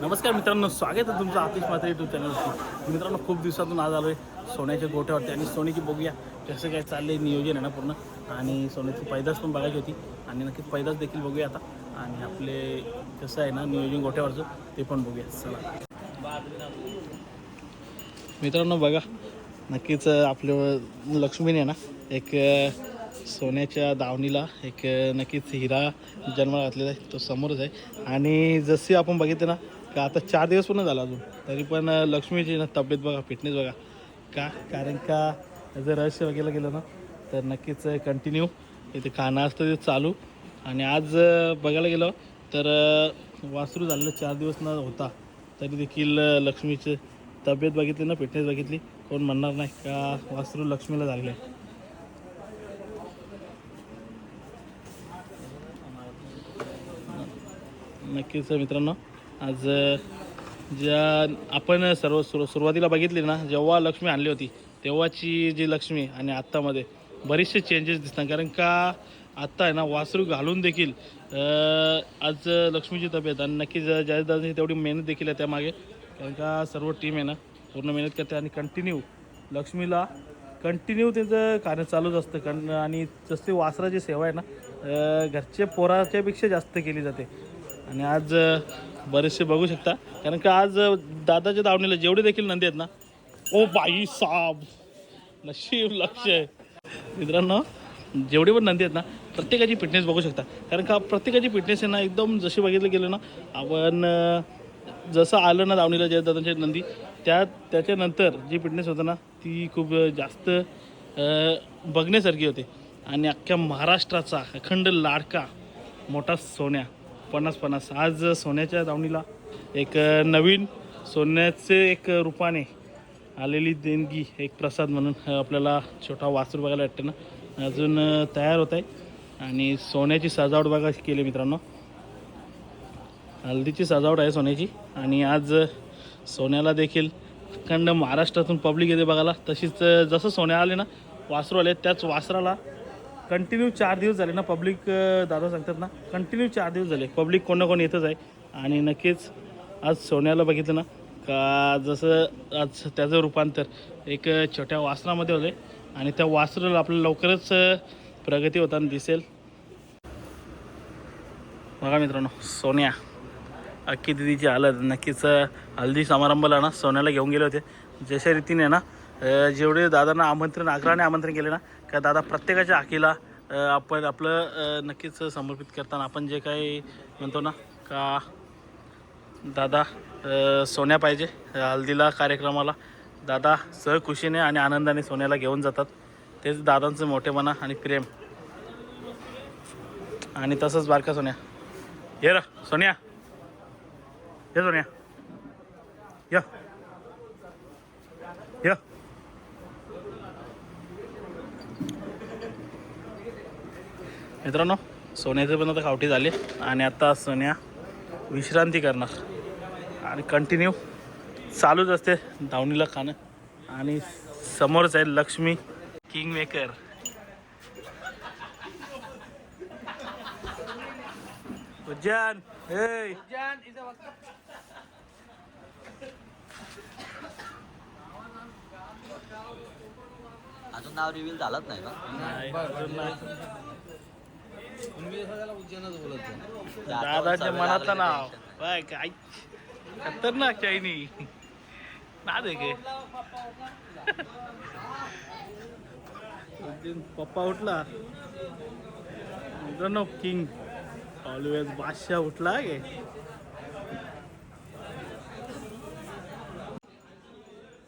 नमस्कार मित्रांनो स्वागत आहे तुमचं आतिश मात्र यूट्यूब चॅनलवरती मित्रांनो खूप दिवसातून आज आलो आहे सोन्याच्या गोठ्यावरती आणि सोन्याची बघूया कसं काय चाललंय नियोजन आहे ना पूर्ण. आणि सोन्याची पैदास पण बघायची होती. आणि नक्कीच पैदास देखील बघूया आता. आणि आपले कसं आहे ना नियोजन गोठ्यावरचं ते पण बघूया. चला. मित्रांनो बघा. नक्कीच आपलं लक्ष्मीने ना एक सोन्याच्या दावणीला एक नक्कीच हिरा जन्म घातलेला आहे. तो समोरच आहे. आणि जसे आपण बघितलं ना का आता चार दिवस पूर्ण झाला अजून. तरी पण लक्ष्मीची ना तब्येत बघा फिटनेस बघा. का? कारण का जर रहस्य वगैरे गेलं ना तर नक्कीच कंटिन्यू इथे खाणं असतं ते चालू. आणि आज बघायला गेलं तर वासरू झालेलं चार दिवस न होता तरी देखील लक्ष्मीची तब्येत बघितली ना फिटनेस बघितली कोण म्हणणार नाही का वासरू लक्ष्मीला झाले नक्कीच मित्रांनो आज ज्या आपण सर्व सुरू सुरुवातीला बघितली ना जेव्हा लक्ष्मी आणली होती तेव्हाची जी लक्ष्मी आणि आत्तामध्ये बरेचसे चेंजेस दिसतात. कारण का आत्ता आहे ना वासरू घालून देखील आज लक्ष्मीची तब्येत आणि नक्कीच जायदादांची तेवढी मेहनत देखील आहे त्यामागे. कारण का सर्व टीम आहे ना पूर्ण मेहनत करते आणि कंटिन्यू लक्ष्मीला कंटिन्यू त्याचं कार्य चालूच असतं. कारण आणि जसे वासराची सेवा आहे ना घरचे पोराच्यापेक्षा जास्त केली जाते. आणि आज बरेचसे बघू शकता. कारण का आज दादाच्या दावणीला जेवढे देखील नंदी आहेत ना ओ बाई साब नशीब लक्ष आहे. मित्रांनो जेवढे पण नंदी आहेत ना प्रत्येकाची फिटनेस बघू शकता. कारण का प्रत्येकाची फिटनेस आहे ना एकदम जशी बघितलं गेलं ना आपण जसं आलं ना दावणीला जयदादांच्या नंदी त्या त्याच्यानंतर जी फिटनेस होतं ना ती खूप जास्त बघण्यासारखी होते. आणि अख्ख्या महाराष्ट्राचा अखंड लाडका मोठा सोन्या. पन्नास पन्नास. आज सोन्याच्या दावणीला एक नवीन सोन्याचे एक रूपाने आलेली देणगी एक प्रसाद म्हणून आपल्याला छोटा वासरू बघायला वाटतं ना. अजून तयार होत आहे. आणि सोन्याची सजावट बघा केली मित्रांनो. हल्दीची सजावट आहे सोन्याची. आणि आज सोन्याला देखील अखंड महाराष्ट्रातून पब्लिक येते बघायला. तशीच जसं सोन्या आले ना वासरू आले त्याच वासराला कंटिन्यू चार दिवस झाले ना पब्लिक दादा सांगतात ना कंटिन्यू चार दिवस झाले. पब्लिक कोण ना कोण येतच आहे. आणि नक्कीच आज सोन्याला बघितलं ना का जसं आज त्याचं रूपांतर एक छोट्या वासरामध्ये होते आणि त्या वासराला आपल्याला लवकरच प्रगती होताना दिसेल. बघा मित्रांनो सोन्या. अख्खी दिदीची हालत नक्कीच हल्दी समारंभाला ना सोन्याला घेऊन गेले होते. जशा रीतीने ना जेवढे दादांना आमंत्रण आग्रहाने आमंत्रण केले ना का दादा प्रत्येकाच्या आखीला आपण आपलं नक्कीच समर्पित करताना आपण जे काही म्हणतो ना का दादा सोन्या पाहिजे हल्दीला कार्यक्रमाला दादा सहखुशीने आणि आनंदाने सोन्याला घेऊन जातात. तेच दादांचं मोठेपणा आणि प्रेम. आणि तसंच बारका सोन्या. ये र सोन्या. ये सोन्या. या. या. मित्रांनो सोन्याचे पण आता खावटी झाले आणि आता सोन्या विश्रांती करणार. आणि कंटिन्यू चालूच असते धावणीला खाणं. आणि समोरच आहे लक्ष्मी किंग मेकर उज्जैन ए अजून नाव रिव्हील झालंच नाही ना नाही, अजून नाही. त्या दादाच्या account चं मनातलं लागलं नाव. बाय काय? खतरनाक चायनी ना दे गे पप्पा उठला. मित्रांनो किंग. ऑलवेज बादशाह उठला गे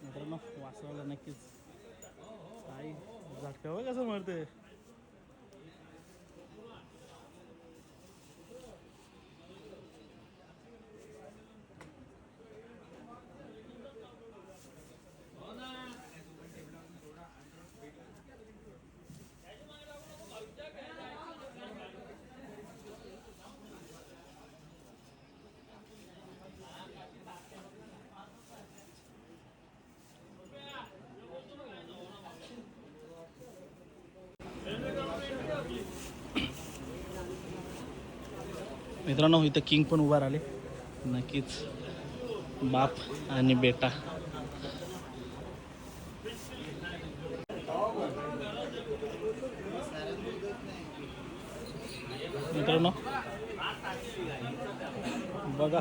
मित्रांनो वासवाला नक्कीच. काही झटका बघ कसं मरते मित्रांनो इथं किंग पण उभा राहिले. नक्कीच बाप आणि बेटा. मित्रांनो बघा.